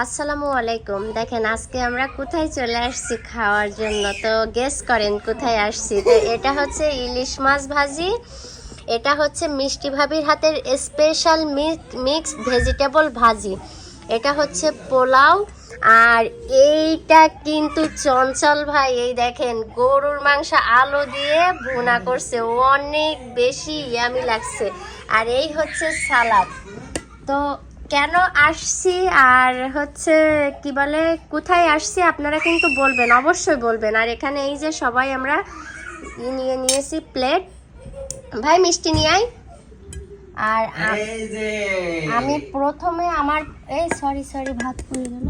আসসালামু আলাইকুম। দেখেন, আজকে আমরা কোথায় চলে আসছি খাওয়ার জন্য? তো গেস করেন কোথায় আসছি? তো এটা হচ্ছে ইলিশ মাছ ভাজি, এটা হচ্ছে মিষ্টি ভাবির হাতের স্পেশাল মিক্স ভেজিটেবল ভাজি। এটা হচ্ছে পোলাও, আর এইটা কিন্তু চঞ্চল ভাই, এই দেখেন, গরুর মাংস আলু দিয়ে ভুনা করছে। অনেক বেশি ইয়ামি লাগছে। আর এই হচ্ছে সালাদ। তো কেন আসছি? আর হচ্ছে কি বলে কোথায় আসছি আপনারা কিন্তু বলবেন অবশ্যই বলবেন। আর এখানে এই যে সবাই আমরা নিয়ে নিয়েছি প্লেট। ভাই মিষ্টি নিয়ে আয়। আর আমি প্রথমে আমার এই সরি সরি ভাত পুড়ে গেল।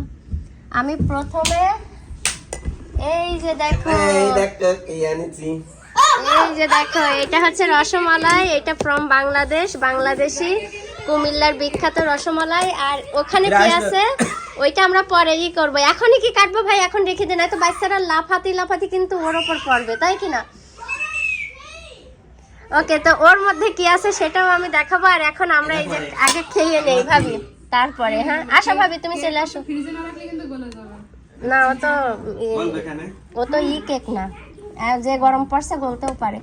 আমি প্রথমে এই যে দেখো। এই যে দেখো এটা হচ্ছে রসমালাই এটা ফ্রম বাংলাদেশ বাংলাদেশি। কুমিল্লার বিখ্যাত রসমালাই আর ওখানে কি আছে? ওইটা আমরা পরে ই করব। এখনই কি কাটবো ভাই? এখন রেখে দিন এত বাচ্চারা লাফাতি লাফাতি কিন্তু ওর ওপর পড়বে তাই কি না? ওকে তো ওর মধ্যে কি আছে সেটাও আমি দেখাবো আর এখন আমরা এই যে আগে খেয়ে নেই ভাবি তারপরে হ্যাঁ? আসো ভাবি তুমি চলে আসো। না ও তো ও তো ই কেক না। আর যে গরম পড়ছে গলতেও পারে।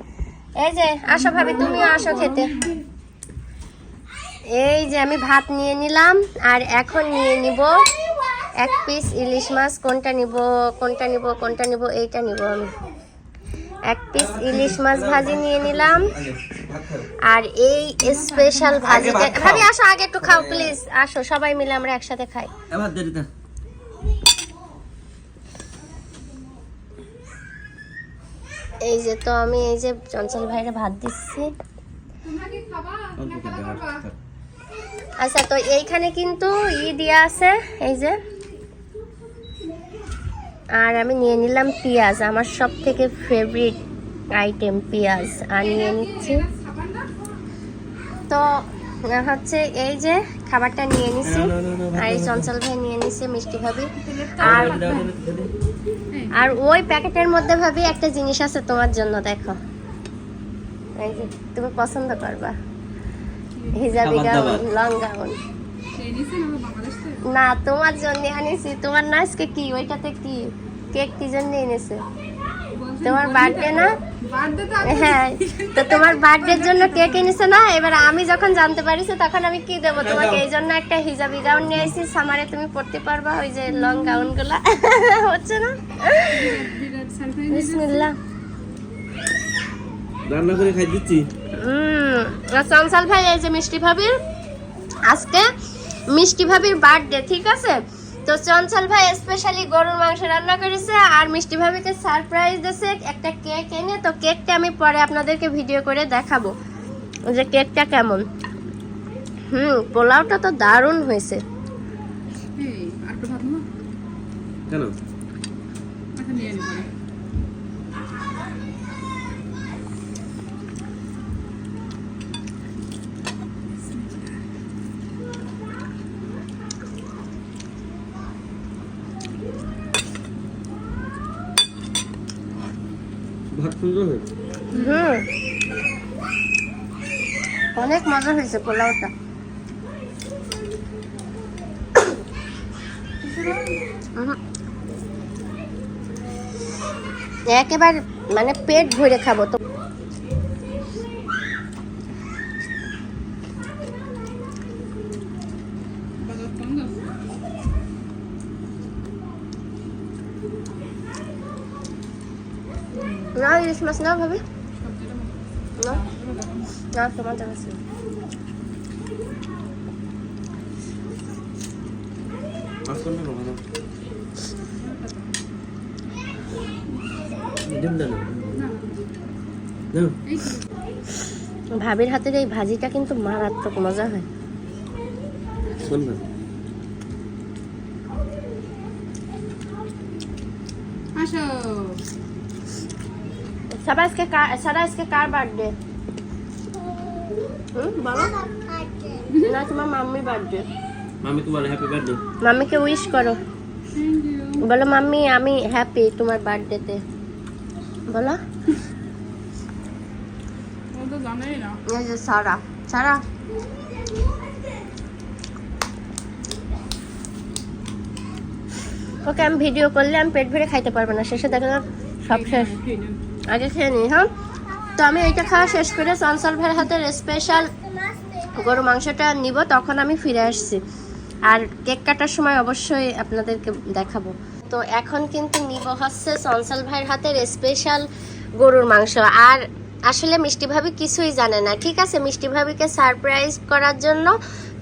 এই যে আসো ভাবি তুমিও আসো খেতে। এই যে আমি ভাত নিয়ে নিলাম আর এখন নিয়ে নিব এক পিস ইলিশ মাছ। কোনটা নিব কোনটা নিব কোনটা নিব এইটা নিব আমি। এক পিস ইলিশ মাছ ভাজি নিয়ে নিলাম। আর এই স্পেশাল ভাজিটা ভাবি আসো আগে একটু খাও প্লিজ আসো সবাই মিলে আমরা একসাথে খাই। এই যে তো আমি এই যে চঞ্চল ভাইরে ভাত দিচ্ছি। আচ্ছা তো এইখানে কিন্তু ই দেওয়া আছে এই যে। আর আমি নিয়ে নিলাম পেঁয়াজ আমার সব থেকে ফেভারিট আইটেম পেঁয়াজ আর নিয়ে নিচ্ছি। তো হচ্ছে এই যে খাবারটা নিয়ে নিছি আর এই চঞ্চল ভাই নিয়ে নিছে মিষ্টি ভাবি। আর আর ওই প্যাকেটের মধ্যে ভাবি একটা জিনিস আছে তোমার জন্য দেখো। এই যে তুমি পছন্দ করবা। হিজাবি গাউন লং গাউন। না তোমার জন্য আনিছি তোমার না আজকে কি? ওইটাতে কি? কেক কি জন্য এনেছে? তোমার বার্থডে না? হ্যাঁ তো তোমার বার্থডের জন্য কেক এনেছে না? এবার আমি যখন জানতে পারিছি তখন আমি কি দেবো তোমাকে? এই জন্য একটা হিজাবি গাউন নিয়ে আসি সামারে তুমি পড়তে পারবা ওই যে লং গাউনগুলা হচ্ছে না? বিসমিল্লাহ। রান্না করে খাই দিচ্ছি। চঞ্চল ভাই এই যে মিষ্টি ভাবির আজকে মিষ্টি ভাবির বার্থডে ঠিক আছে? তো চঞ্চল ভাই স্পেশালি গরুর মাংস রান্না করেছে আর মিষ্টি ভাবিকে সারপ্রাইজ দিয়েছে একটা কেক এনে। তো কেকটা আমি পরে আপনাদেরকে ভিডিও করে দেখাবো যে কেকটা কেমন। হুম পোলাওটা তো দারুণ হয়েছে। কেন ভাত সুন্দর হয়েছে। অনেক মজা হয়েছে পোলাওটা। একেবারে মানে পেট ভরে খাব তো না ইলিশ মাছ না ভাবি না না তোমার ভাবির হাতের এই ভাজিটা কিন্তু মারাত্মক মজা হয়। আসো। সারা আজকে কার সারা আজকে কার বার্থডে হুম বলো না তোমার মাম্মির বার্থডে মামি তোমার হ্যাপি বার্থডে মাম্মিকে উইশ করো। বলো মাম্মি আমি হ্যাপি তোমার বার্থডেতে বলো। এই যে সারা সারা। ওকে আমি ভিডিও করলে আমি পেট ভরে খাইতে পারব না শেষে দেখা যাক সব শেষ। আগে খেয়ে নিই হ্যাঁ? তো আমি এইটা খাওয়া শেষ করে চঞ্চল ভাইয়ের হাতের স্পেশাল গরু মাংসটা নিব, তখন আমি ফিরে আসছি। আর কেক কাটার সময় অবশ্যই আপনাদেরকে দেখাবো। তো এখন কিন্তু নিব হচ্ছে চঞ্চল ভাইয়ের হাতের স্পেশাল গরুর মাংস। আর আসলে মিষ্টি ভাবি কিছুই জানে না, ঠিক আছে? মিষ্টি ভাবিকে সারপ্রাইজ করার জন্য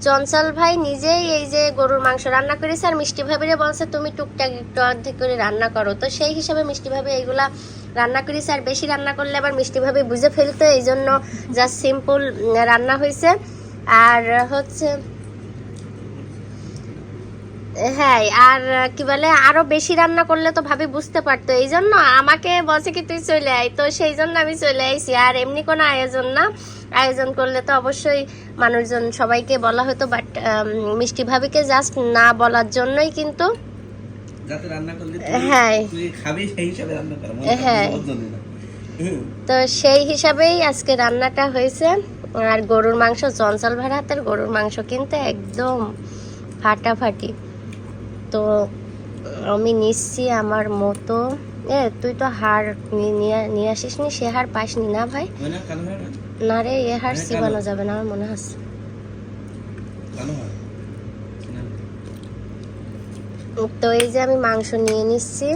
চঞ্চল ভাই নিজেই এই যে গরুর মাংস রান্না করেছে, আর মিষ্টি ভাবিরে বলছে, তুমি টুকটাক একটু অর্ধেক করে রান্না করো। তো সেই হিসাবে মিষ্টি ভাবি এইগুলা রান্না করেছে আর বেশি রান্না করলে আবার মিষ্টি ভাবে বুঝে ফেলতো এই জন্য জাস্ট সিম্পল রান্না হয়েছে। আর হচ্ছে হ্যাঁ আর কি বলে, আরও বেশি রান্না করলে তো ভাবি বুঝতে পারতো। এই জন্য আমাকে বলছে কি, তুই চলে আয়। তো সেই জন্য আমি চলে আইছি। আর এমনি কোনো আয়োজন না। আয়োজন করলে তো অবশ্যই মানুষজন সবাইকে বলা হতো বাট মিষ্টি ভাবিকে জাস্ট না বলার জন্যই কিন্তু যাতে রান্না করলে হ্যাঁ। তুই খাবি সেই হিসাবে রান্না কর হ্যাঁ। তো সেই হিসাবেই আজকে রান্নাটা হয়েছে। আর গরুর মাংস চঞ্চল ভাড়া হাতের গরুর মাংস কিন্তু একদম ফাটাফাটি। তো আমি নিচ্ছি আমার মতো। এ তুই তো হার নিয়ে আসিস নি সে হার পাসনি না ভাই? না রে এ হার হ্যাঁ, চিবানো যাবে না আমার মনে হচ্ছে। তো এই যে আমি মাংস নিয়ে নিচ্ছি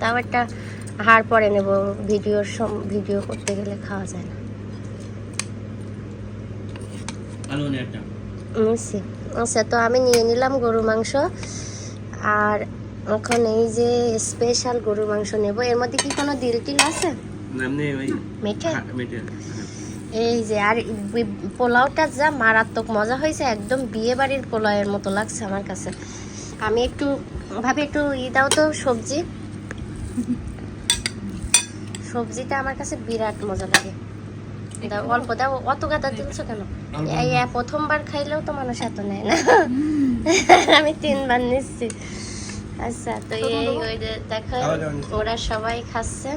তাও একটা হাড় পরে নেব ভিডিওর ভিডিও করতে গেলে খাওয়া যায় না। নিচ্ছি। আচ্ছা তো আমি নিয়ে নিলাম গরুর মাংস আর এখন এই যে স্পেশাল গরুর মাংস নেব। এর মধ্যে কি কোনো দিল টিল আছে? এই যে আর পোলাওটা যা মারাত্মক মজা হয়েছে একদম বিয়ে বাড়ির পোলাওয়ের মতো লাগছে আমার কাছে। আমি একটু ভাবি একটু ই দাও তো সবজি। সবজিটা আমার কাছে বিরাট মজা লাগে। অল্প দাও অত গাদা দিচ্ছ কেন? এই প্রথমবার খাইলেও তো মানুষ এত নেয় না। আমি তিনবার নিচ্ছি। আচ্ছা তো এই ওই দেখো। ওরা সবাই খাচ্ছে।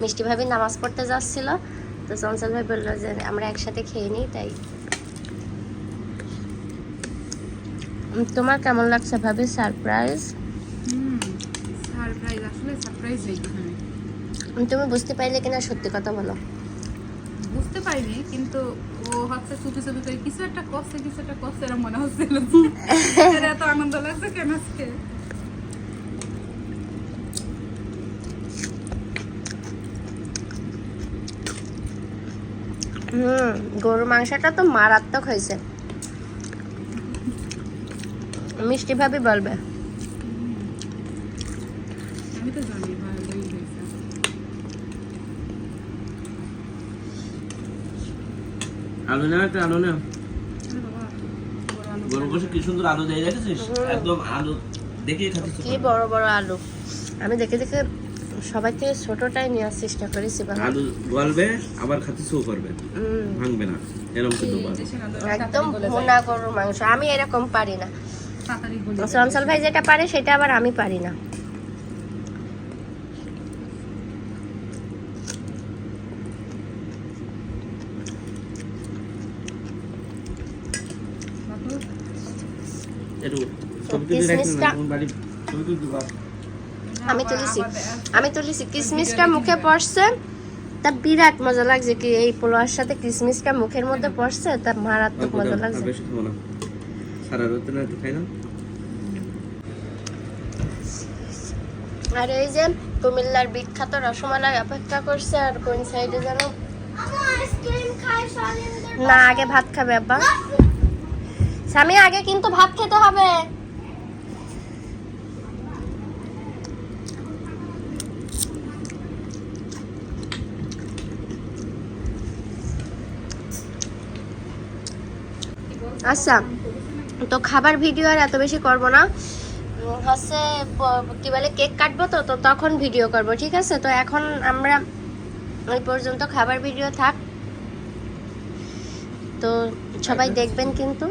মিষ্টি ভাবি নামাজ পড়তে যাচ্ছিল। তো চঞ্চল ভাই বলল যে আমরা একসাথে খেয়ে নিই তাই তোমার কেমন লাগছে ভাবি? সারপ্রাইজ সারপ্রাইজ আসলে সারপ্রাইজ তুমি বুঝতে পারলে কিনা সত্যি কথা বলো? বুঝতে পারিনি কিন্তু ও হচ্ছে চুপি চুপি করে কিছু একটা করছে কিছু একটা করছে এরকম মনে হচ্ছিল এত আনন্দ লাগছে কেন আজকে? হুম গরুর মাংসটা তো মারাত্মক হয়েছে। মিষ্টি ভাবি বলবে। আলু না একটা আলু না গরম বসে কি সুন্দর আলু দিয়ে রেখেছিস একদম আলু দেখে খাচ্ছিস কি বড় বড় আলু। আমি দেখে দেখে সবাইকে ছোটটাই নেওয়ার চেষ্টা করেছি আলু গলবে আবার খাতে শো করবে। ভাঙবে না। এরকম কিন্তু একদম। ভুনা গরুর মাংস। আমি এরকম পারি না। চঞ্চল ভাই যেটা পারে সেটা আবার আমি পারি না। আমি আমি তুলেছি। কিসমিসটা মুখে পড়ছে। তা বিরাট মজা লাগছে কি এই পোলোয়ার সাথে কিসমিসটা মুখের মধ্যে পড়ছে। তা মারাত্মক মজা লাগছে। সারা রাত না একটু খাই না। আর এই যে কুমিল্লার বিখ্যাত রসমালাই অপেক্ষা করছে, আর কোন সাইডে যেন না, আগে ভাত খাবে, আব্বা। স্বামী, আগে কিন্তু ভাত খেতে হবে। আচ্ছা। তো খাবার ভিডিও আর এত বেশি করব না। হচ্ছে কি বলে কেক কাটবো তো তো তখন ভিডিও করব ঠিক আছে? তো এখন আমরা ওই পর্যন্ত খাবার ভিডিও থাক। তো সবাই দেখবেন কিন্তু।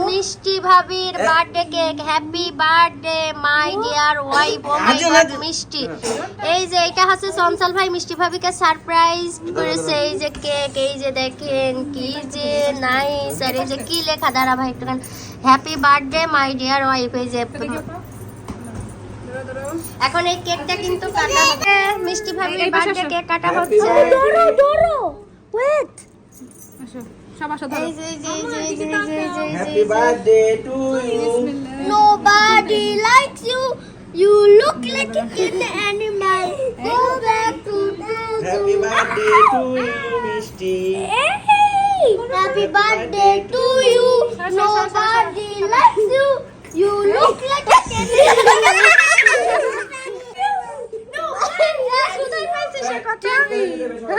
মিষ্টি ভাবির birthday cake happy birthday my dear wife oh my god Mishti. এই যে এটা হচ্ছে চঞ্চল ভাই মিষ্টি ভাবিকে সারপ্রাইজ করেছে। এই যে কেক এই যে দেখেন কি যে নাইস আর এই যে কি লেখা? দাঁড়া ভাই একটু happy birthday my dear wife এই যে এখন এই কেকটা কিন্তু কাটা হবে। মিষ্টি ভাবির বার্থডে কেক কাটা হচ্ছে. ডোরো ডোরো ওয়েট আসো। সব আসো ধরো। এই যে এই যে এই যে এই যে এই যে এই যে এই হ্যাপি যে। বার্থডে টু ইউ বিসমিল্লাহ। Nobody likes you. You look like an animal. Go back to happy birthday to you Mishti Happy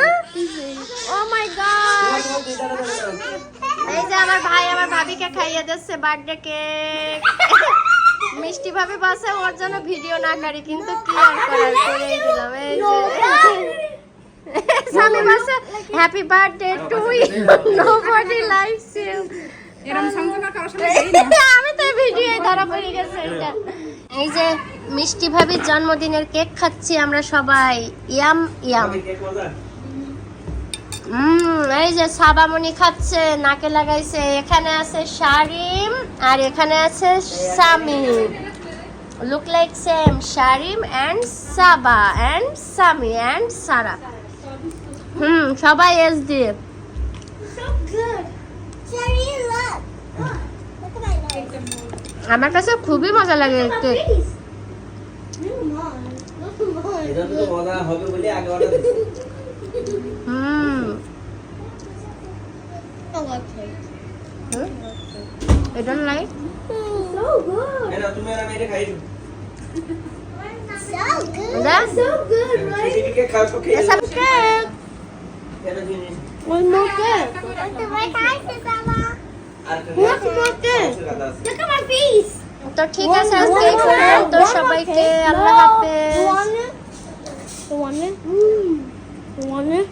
ভাবিকে খাইয়ে দিচ্ছে বার্থডে কেক মিষ্টি ভাবে বাসে ওর জন্য ভিডিও না করি কিন্তু কি আর করার করেই দিলাম। এই যে স্বামী বাসে happy birthday to you nobody likes you আমি তো ভিডিও ধরা পড়ে গেছে এটা। এই যে মিষ্টি ভাবির জন্মদিনের কেক খাচ্ছি আমরা সবাই। ইয়াম ইয়াম হুম এই যে সাবামণি খাচ্ছে নাকে লাগাইছে। এখানে আছে শারিম আর এখানে আছে Sami look like same Sharim and Saba and Sami and Sara. হুম সবাই এস দিয়ে। Legs. আমার কাছে খুবই মজা লাগে কেক. এটা তো মজা হবে বলে আগে order I like cake. এটা লাইক So good. এটা তুমি আর আমি এটা খাইছো So good. That- so good, right? সিসিটিকে খাও সব খেয়ে It's a cake. এটা জিনিস One more cake. Look at my face, Isabella. R What's more cake? Look at my face. তো ঠিক আছে আজকে এই পর্যন্ত সবাইকে আল্লাহ হাফেজ You want it?